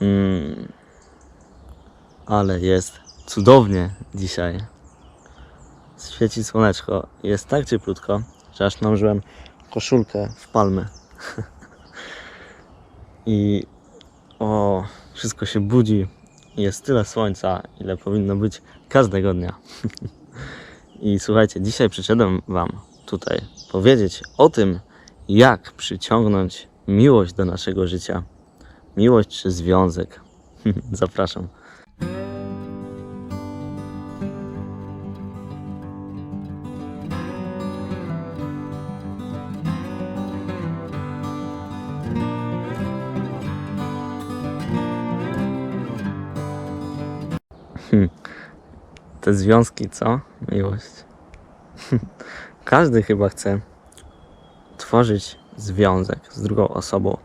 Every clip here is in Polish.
Mm, ale jest cudownie dzisiaj. Świeci słoneczko. Jest tak cieplutko, że aż nałożyłem koszulkę w palmy. I o, wszystko się budzi. Jest tyle słońca, ile powinno być każdego dnia. I słuchajcie, dzisiaj przyszedłem Wam tutaj powiedzieć o tym, jak przyciągnąć miłość do naszego życia. Miłość czy związek. Zapraszam. Te związki, co? Miłość. Każdy chyba chce tworzyć związek z drugą osobą.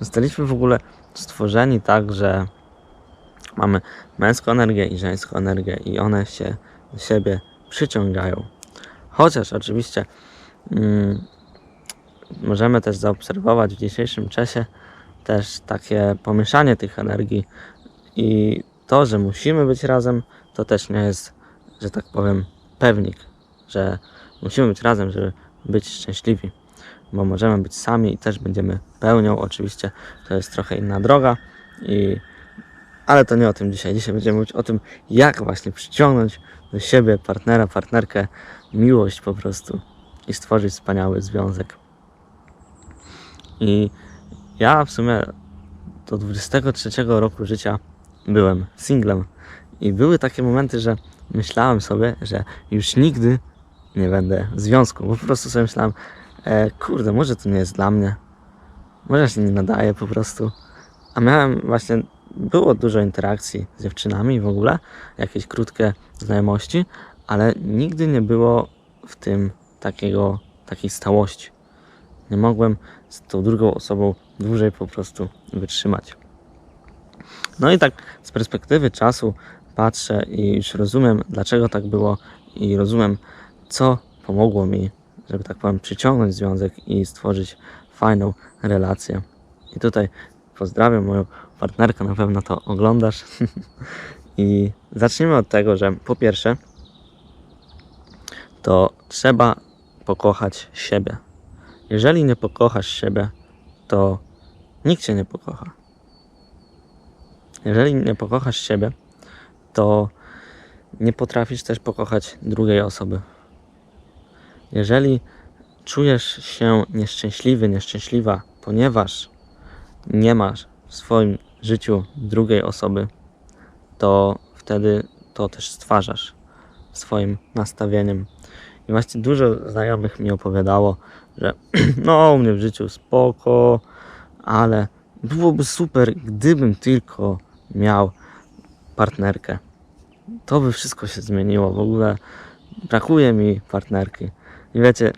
Zostaliśmy w ogóle stworzeni tak, że mamy męską energię i żeńską energię i one się do siebie przyciągają. Chociaż oczywiście mm, możemy też zaobserwować w dzisiejszym czasie też takie pomieszanie tych energii i to, że musimy być razem, to też nie jest, że tak powiem, pewnik, że musimy być razem, żeby być szczęśliwi, bo możemy być sami i też będziemy pełnią. Oczywiście to jest trochę inna droga, i... ale to nie o tym dzisiaj. Dzisiaj będziemy mówić o tym, jak właśnie przyciągnąć do siebie partnera, partnerkę, miłość po prostu i stworzyć wspaniały związek. I ja w sumie do 23 roku życia byłem singlem i były takie momenty, że myślałem sobie, że już nigdy nie będę w związku, po prostu sobie myślałem, e, kurde, może to nie jest dla mnie, może się nie nadaje po prostu. A miałem właśnie, było dużo interakcji z dziewczynami w ogóle, jakieś krótkie znajomości, ale nigdy nie było w tym takiego, takiej stałości. Nie mogłem z tą drugą osobą dłużej po prostu wytrzymać. No i tak z perspektywy czasu patrzę i już rozumiem, dlaczego tak było i rozumiem, co pomogło mi, żeby tak powiem, przyciągnąć związek i stworzyć fajną relację. I tutaj pozdrawiam moją partnerkę, na pewno to oglądasz. I zacznijmy od tego, że po pierwsze, to trzeba pokochać siebie. Jeżeli nie pokochasz siebie, to nikt cię nie pokocha. Jeżeli nie pokochasz siebie, to nie potrafisz też pokochać drugiej osoby. Jeżeli czujesz się nieszczęśliwy, nieszczęśliwa, ponieważ nie masz w swoim życiu drugiej osoby, to wtedy to też stwarzasz swoim nastawieniem. I właśnie dużo znajomych mi opowiadało, że no u mnie w życiu spoko, ale byłoby super, gdybym tylko miał partnerkę. To by wszystko się zmieniło. W ogóle brakuje mi partnerki. I wiecie,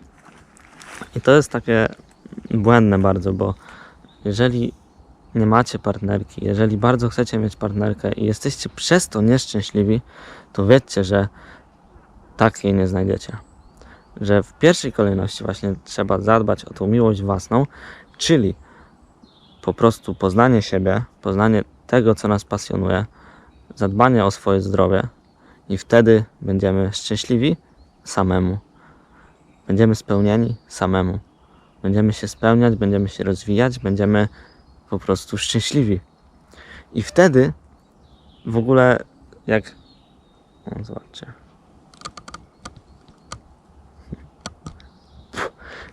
i to jest takie błędne bardzo, bo jeżeli nie macie partnerki, jeżeli bardzo chcecie mieć partnerkę i jesteście przez to nieszczęśliwi, to wiedzcie, że takiej nie znajdziecie. Że w pierwszej kolejności właśnie trzeba zadbać o tą miłość własną, czyli po prostu poznanie siebie, poznanie tego, co nas pasjonuje, zadbanie o swoje zdrowie i wtedy będziemy szczęśliwi samemu. Będziemy spełnieni samemu. Będziemy się spełniać, będziemy się rozwijać, będziemy po prostu szczęśliwi. I wtedy w ogóle jak. O, zobaczcie.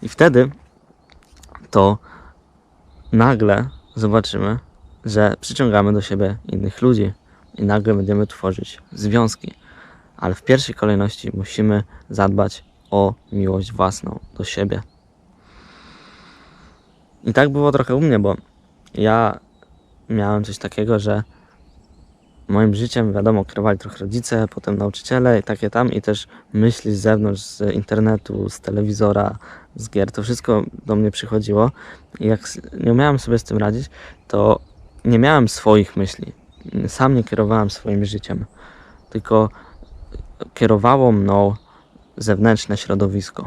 I wtedy to nagle zobaczymy, że przyciągamy do siebie innych ludzi i nagle będziemy tworzyć związki. Ale w pierwszej kolejności musimy zadbać o miłość własną do siebie. I tak było trochę u mnie, bo ja miałem coś takiego, że moim życiem, wiadomo, kierowali trochę rodzice, potem nauczyciele i takie tam, i też myśli z zewnątrz, z internetu, z telewizora, z gier, to wszystko do mnie przychodziło. I jak nie umiałem sobie z tym radzić, to nie miałem swoich myśli. Sam nie kierowałem swoim życiem, tylko kierowało mną zewnętrzne środowisko.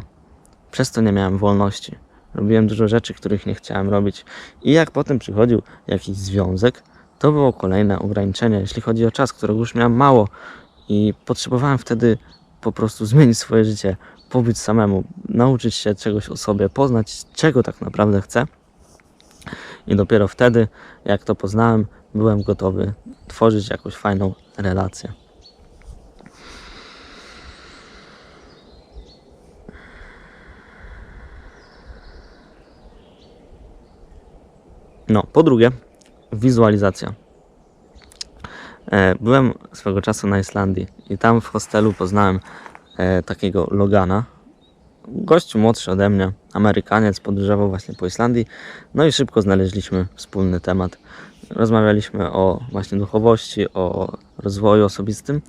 Przez to nie miałem wolności. Robiłem dużo rzeczy, których nie chciałem robić. I jak potem przychodził jakiś związek, to było kolejne ograniczenie, jeśli chodzi o czas, którego już miałem mało i potrzebowałem wtedy po prostu zmienić swoje życie, pobyć samemu, nauczyć się czegoś o sobie, poznać czego tak naprawdę chcę. I dopiero wtedy, jak to poznałem, byłem gotowy tworzyć jakąś fajną relację. No, po drugie, wizualizacja. E, Byłem swego czasu na Islandii i tam w hostelu poznałem e, takiego Logana. Gościu młodszy ode mnie, Amerykaniec, podróżował właśnie po Islandii. No i szybko znaleźliśmy wspólny temat. Rozmawialiśmy o właśnie duchowości, o rozwoju osobistym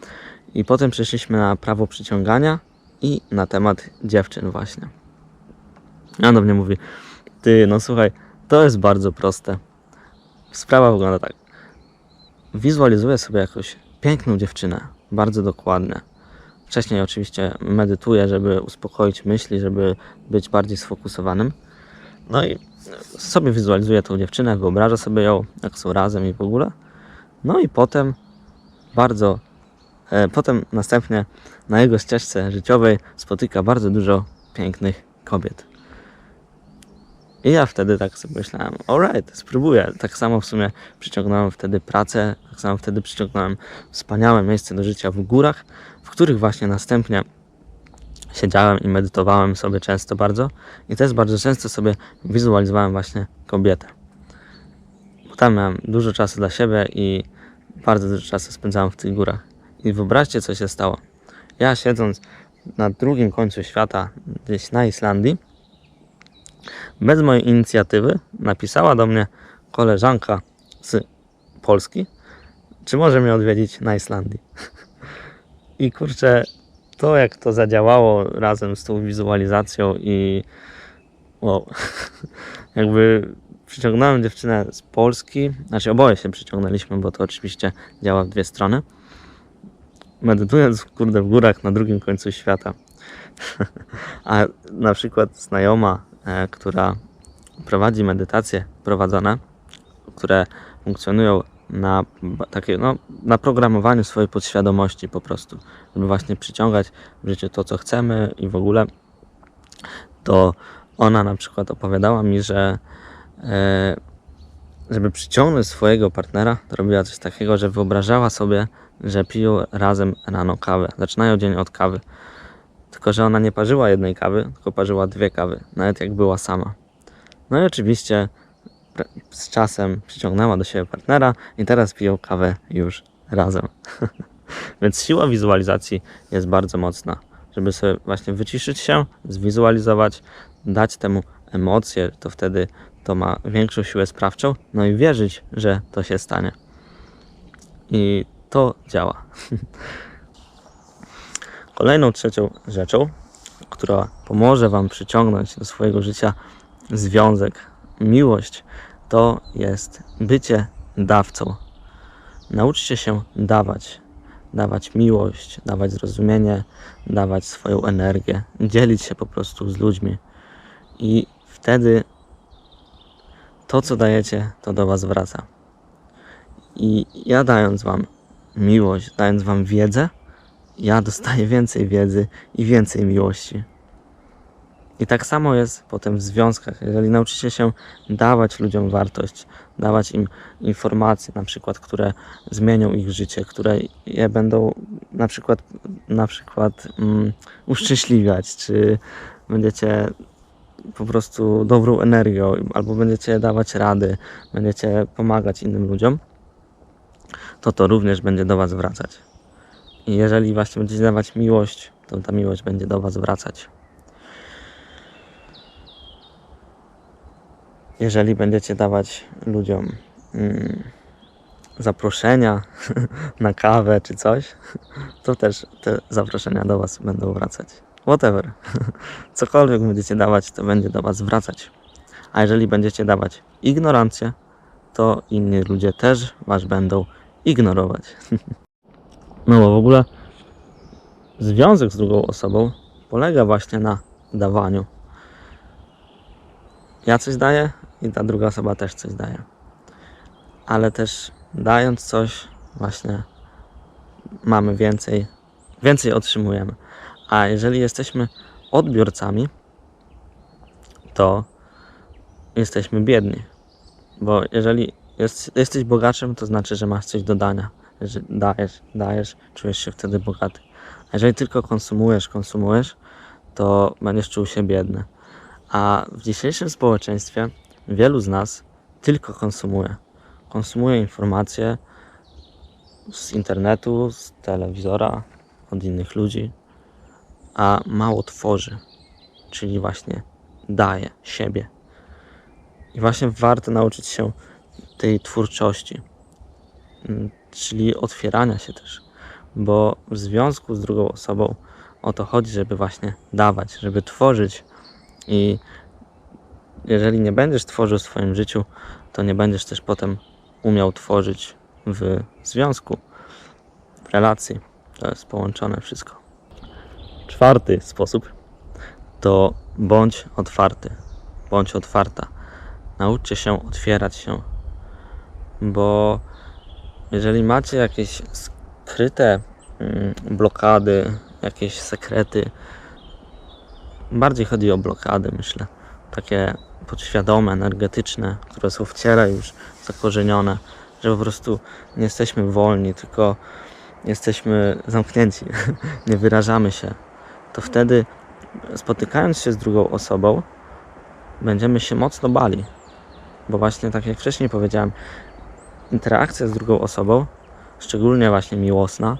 i potem przeszliśmy na prawo przyciągania i na temat dziewczyn właśnie. A do mnie mówi, ty no słuchaj, to jest bardzo proste. Sprawa wygląda tak. Wizualizuję sobie jakąś piękną dziewczynę, bardzo dokładnie. Wcześniej oczywiście medytuję, żeby uspokoić myśli, żeby być bardziej sfokusowanym. No i sobie wizualizuję tą dziewczynę, wyobrażę sobie ją, jak są razem i w ogóle. No i potem bardzo, e, potem następnie na jego ścieżce życiowej spotyka bardzo dużo pięknych kobiet. I ja wtedy tak sobie myślałem, alright, spróbuję. Tak samo w sumie przyciągnąłem wtedy pracę, tak samo wtedy przyciągnąłem wspaniałe miejsce do życia w górach, w których właśnie następnie siedziałem i medytowałem sobie często bardzo i też bardzo często sobie wizualizowałem właśnie kobietę. Bo tam miałem dużo czasu dla siebie i bardzo dużo czasu spędzałem w tych górach. I wyobraźcie, co się stało. Ja siedząc na drugim końcu świata, gdzieś na Islandii, bez mojej inicjatywy napisała do mnie koleżanka z Polski, czy może mnie odwiedzić na Islandii. I kurczę, to jak to zadziałało razem z tą wizualizacją i wow, jakby przyciągnąłem dziewczynę z Polski, znaczy oboje się przyciągnęliśmy, bo to oczywiście działa w dwie strony. Medytując kurde w górach na drugim końcu świata. A na przykład znajoma która prowadzi medytacje prowadzone, które funkcjonują na takie, no, na programowaniu swojej podświadomości po prostu, żeby właśnie przyciągać w życiu to, co chcemy i w ogóle, to ona na przykład opowiadała mi, że e, żeby przyciągnąć swojego partnera, to robiła coś takiego, że wyobrażała sobie, że piją razem rano kawę. Zaczynają dzień od kawy. Tylko, że ona nie parzyła jednej kawy, tylko parzyła dwie kawy, nawet jak była sama. No i oczywiście z czasem przyciągnęła do siebie partnera i teraz piją kawę już razem. Więc siła wizualizacji jest bardzo mocna, żeby sobie właśnie wyciszyć się, zwizualizować, dać temu emocje, to wtedy to ma większą siłę sprawczą, no i wierzyć, że to się stanie. I to działa. Kolejną trzecią rzeczą, która pomoże Wam przyciągnąć do swojego życia związek, miłość, to jest bycie dawcą. Nauczcie się dawać. Dawać miłość, dawać zrozumienie, dawać swoją energię, dzielić się po prostu z ludźmi. I wtedy to, co dajecie, to do Was wraca. I ja dając Wam miłość, dając Wam wiedzę, ja dostaję więcej wiedzy i więcej miłości. I tak samo jest potem w związkach. Jeżeli nauczycie się dawać ludziom wartość, dawać im informacje, na przykład, które zmienią ich życie, które je będą na przykład, na przykład mm, uszczęśliwiać, czy będziecie po prostu dobrą energią, albo będziecie dawać rady, będziecie pomagać innym ludziom, to to również będzie do Was wracać. I jeżeli właśnie będziecie dawać miłość, to ta miłość będzie do Was wracać. Jeżeli będziecie dawać ludziom mm, zaproszenia na kawę czy coś, to też te zaproszenia do Was będą wracać. Whatever. Cokolwiek będziecie dawać, to będzie do Was wracać. A jeżeli będziecie dawać ignorancję, to inni ludzie też Was będą ignorować. No bo w ogóle związek z drugą osobą polega właśnie na dawaniu. Ja coś daję i ta druga osoba też coś daje. Ale też dając coś, właśnie mamy więcej, więcej otrzymujemy. A jeżeli jesteśmy odbiorcami, to jesteśmy biedni. Bo jeżeli jest, jesteś bogaczem, to znaczy, że masz coś do dania. Że dajesz, dajesz, czujesz się wtedy bogaty. A jeżeli tylko konsumujesz, konsumujesz, to będziesz czuł się biedny. A w dzisiejszym społeczeństwie wielu z nas tylko konsumuje. Konsumuje informacje z internetu, z telewizora, od innych ludzi, a mało tworzy, czyli właśnie daje siebie. I właśnie warto nauczyć się tej twórczości, mm, czyli otwierania się też, bo w związku z drugą osobą o to chodzi, żeby właśnie dawać, żeby tworzyć i jeżeli nie będziesz tworzył w swoim życiu, to nie będziesz też potem umiał tworzyć w związku, w relacji. To jest połączone wszystko. Czwarty sposób to bądź otwarty, bądź otwarta. Nauczcie się otwierać się, bo jeżeli macie jakieś skryte mm, blokady, jakieś sekrety, bardziej chodzi o blokady, myślę, takie podświadome, energetyczne, które są w ciele już zakorzenione, że po prostu nie jesteśmy wolni, tylko jesteśmy zamknięci, nie wyrażamy się, to wtedy spotykając się z drugą osobą, będziemy się mocno bali. Bo właśnie tak jak wcześniej powiedziałem, interakcja z drugą osobą, szczególnie właśnie miłosna,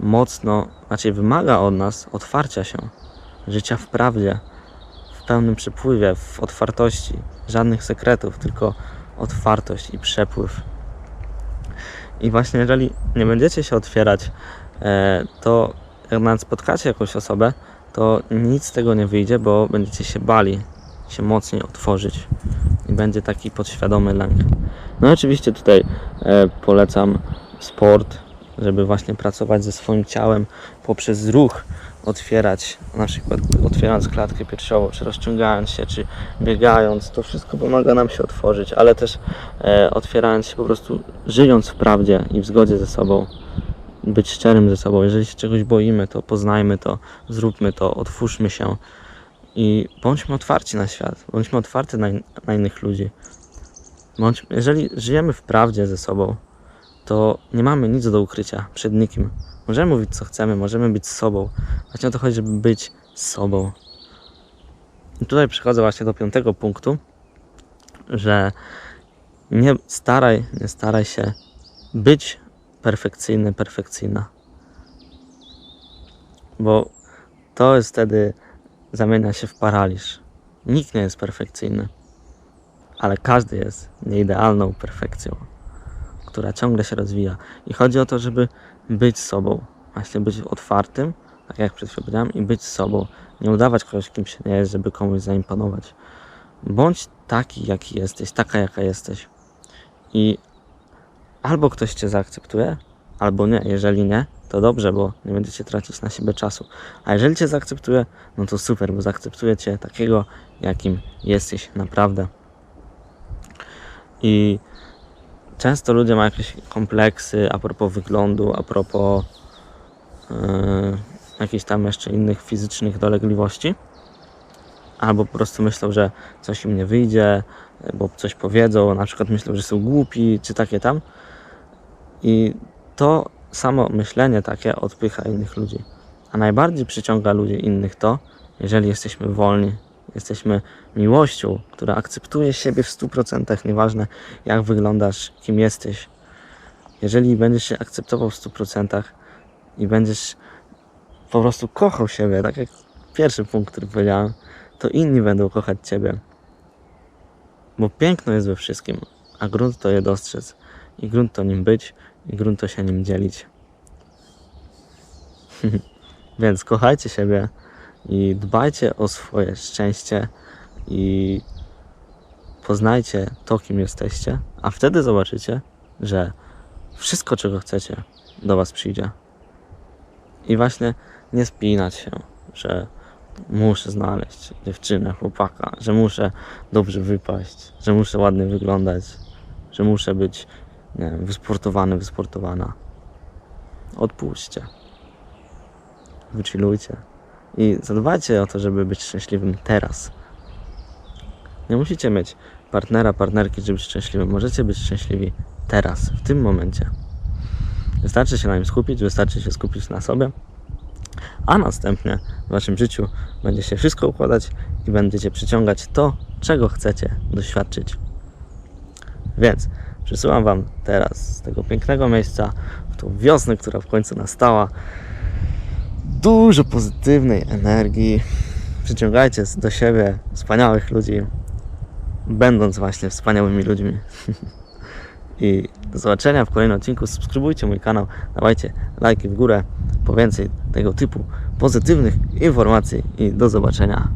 mocno, znaczy wymaga od nas otwarcia się, życia w prawdzie, w pełnym przepływie, w otwartości, żadnych sekretów, tylko otwartość i przepływ. I właśnie jeżeli nie będziecie się otwierać, e, to jak nawet spotkacie jakąś osobę, to nic z tego nie wyjdzie, bo będziecie się bali się mocniej otworzyć i będzie taki podświadomy lęk. No oczywiście tutaj e, polecam sport, żeby właśnie pracować ze swoim ciałem poprzez ruch, otwierać, na przykład otwierając klatkę piersiową, czy rozciągając się, czy biegając, to wszystko pomaga nam się otworzyć, ale też e, otwierając się po prostu, żyjąc w prawdzie i w zgodzie ze sobą, być szczerym ze sobą. Jeżeli się czegoś boimy, to poznajmy to, zróbmy to, otwórzmy się i bądźmy otwarci na świat, bądźmy otwarci na, na innych ludzi. Bądź, jeżeli żyjemy w prawdzie ze sobą, to nie mamy nic do ukrycia przed nikim. Możemy mówić co chcemy, możemy być sobą. Właśnie o to chodzi, żeby być sobą. I tutaj przechodzę właśnie do piątego punktu, że nie staraj, nie staraj się być perfekcyjny, perfekcyjna. Bo to jest wtedy zamienia się w paraliż. Nikt nie jest perfekcyjny, ale każdy jest nieidealną perfekcją, która ciągle się rozwija. I chodzi o to, żeby być sobą, właśnie być otwartym, tak jak przed chwilą powiedziałem, i być sobą. Nie udawać kogoś, kim się nie jest, żeby komuś zaimponować. Bądź taki, jaki jesteś, taka, jaka jesteś. I albo ktoś cię zaakceptuje, albo nie. Jeżeli nie, to dobrze, bo nie będziecie tracić na siebie czasu. A jeżeli cię zaakceptuje, no to super, bo zaakceptuje cię takiego, jakim jesteś naprawdę. I często ludzie mają jakieś kompleksy a propos wyglądu, a propos yy, jakichś tam jeszcze innych fizycznych dolegliwości. Albo po prostu myślą, że coś im nie wyjdzie, bo coś powiedzą, na przykład myślą, że są głupi, czy takie tam. I to samo myślenie takie odpycha innych ludzi. A najbardziej przyciąga ludzi innych to, jeżeli jesteśmy wolni, jesteśmy miłością, która akceptuje siebie w 100%, nieważne jak wyglądasz, kim jesteś. Jeżeli będziesz się akceptował w 100% i będziesz po prostu kochał siebie, tak jak pierwszy punkt, który powiedziałem, to inni będą kochać Ciebie. Bo piękno jest we wszystkim, a grunt to je dostrzec i grunt to nim być i grunt to się nim dzielić. Więc kochajcie siebie i dbajcie o swoje szczęście i poznajcie to, kim jesteście, a wtedy zobaczycie, że wszystko, czego chcecie, do Was przyjdzie. I właśnie nie spinać się, że muszę znaleźć dziewczynę, chłopaka, że muszę dobrze wypaść, że muszę ładnie wyglądać, że muszę być nie wiem, wysportowany, wysportowana. Odpuśćcie. Wychillujcie. I zadbajcie o to, żeby być szczęśliwym teraz. Nie musicie mieć partnera, partnerki, żeby być szczęśliwym. Możecie być szczęśliwi teraz, w tym momencie. Wystarczy się na nim skupić, wystarczy się skupić na sobie, a następnie w waszym życiu będzie się wszystko układać i będziecie przyciągać to, czego chcecie doświadczyć. Więc przysyłam wam teraz z tego pięknego miejsca, w tą wiosnę, która w końcu nastała, dużo pozytywnej energii. Przyciągajcie do siebie wspaniałych ludzi, będąc właśnie wspaniałymi ludźmi. I do zobaczenia w kolejnym odcinku. Subskrybujcie mój kanał, dawajcie lajki w górę po więcej tego typu pozytywnych informacji i do zobaczenia